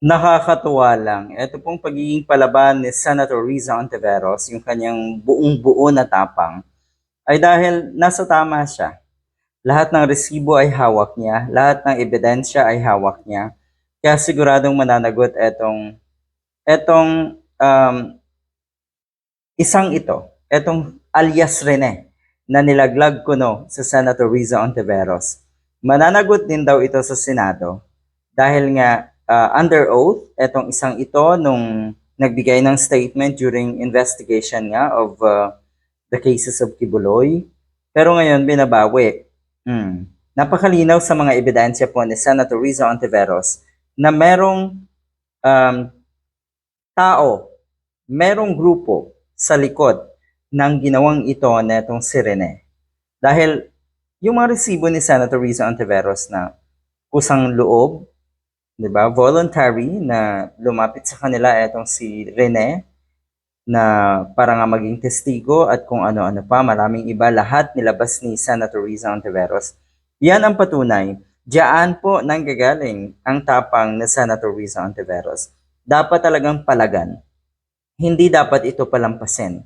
Nakakatuwa lang. Ito pong pagiging palaban ni Senator Riza Ontiveros, yung kanyang buong buo na tapang, ay dahil nasa tama siya. Lahat ng resibo ay hawak niya, lahat ng ebidensya ay hawak niya. Kaya siguradong mananagot etong, etong um, isang ito, etong alias Rene, na nilaglag ko no sa Senator Riza Ontiveros. Mananagot din daw ito sa Senado dahil nga uh, under oath, etong isang ito nung nagbigay ng statement during investigation nga of uh, the cases of Kibuloy. Pero ngayon, binabawi. Hmm. Napakalinaw sa mga ebidensya po ni Senator Riza Ontiveros na merong um, tao, merong grupo sa likod ng ginawang ito netong si Rene. Dahil yung mga resibo ni Senator Riza Ontiveros na kusang loob, 'di ba? Voluntary na lumapit sa kanila etong si Rene na para nga maging testigo at kung ano-ano pa, maraming iba, lahat nilabas ni Senator Riza Ontiveros. Yan ang patunay. Diyan po nanggagaling ang tapang ni Senator Riza Ontiveros. Dapat talagang palagan. Hindi dapat ito palampasin.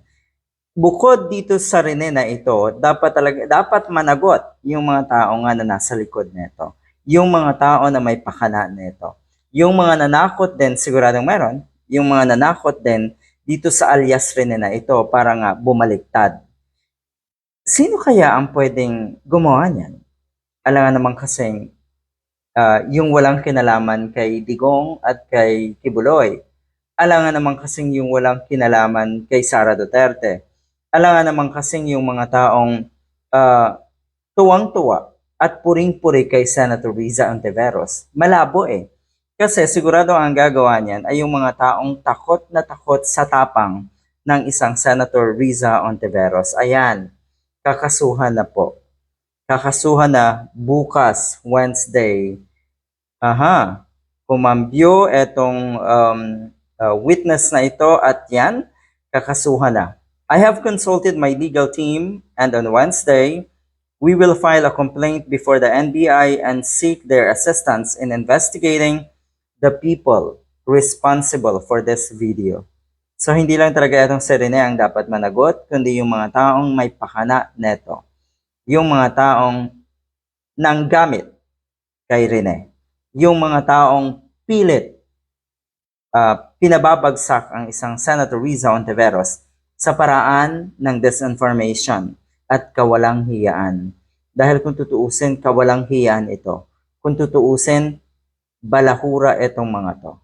Bukod dito sa Rene na ito, dapat talaga dapat managot yung mga tao nga na nasa likod nito. Yung mga tao na may pakana nito. Yung mga nanakot din, siguradong meron, yung mga nanakot din dito sa alias Rene na ito para nga bumaliktad. Sino kaya ang pwedeng gumawa niyan? Alangan naman kasing ah, yung walang kinalaman kay Digong at kay Kibuloy. Alangan naman kasing yung walang kinalaman kay Sara Duterte. Alangan naman kasing yung mga taong ah, tuwang-tuwa at puring-puri kay Senator Riza Ontiveros. Malabo eh. Kasi sigurado ang gagawa niyan ay yung mga taong takot na takot sa tapang ng isang Senator Riza Ontiveros. Ayan, kakasuhan na po. Kakasuhan na bukas, Wednesday. Aha, kumambyo etong um, uh, witness na ito at yan, kakasuhan na. I have consulted my legal team and on Wednesday, we will file a complaint before the NBI and seek their assistance in investigating the people responsible for this video. So hindi lang talaga itong si Rene ang dapat managot, kundi yung mga taong may pakana neto. Yung mga taong nanggamit kay Rene. Yung mga taong pilit ah, pinababagsak ang isang Senator Riza Ontiveros sa paraan ng disinformation at kawalang hiyaan. Dahil kung tutuusin, kawalang hiyaan ito. Kung tutuusin, balahura itong mga to.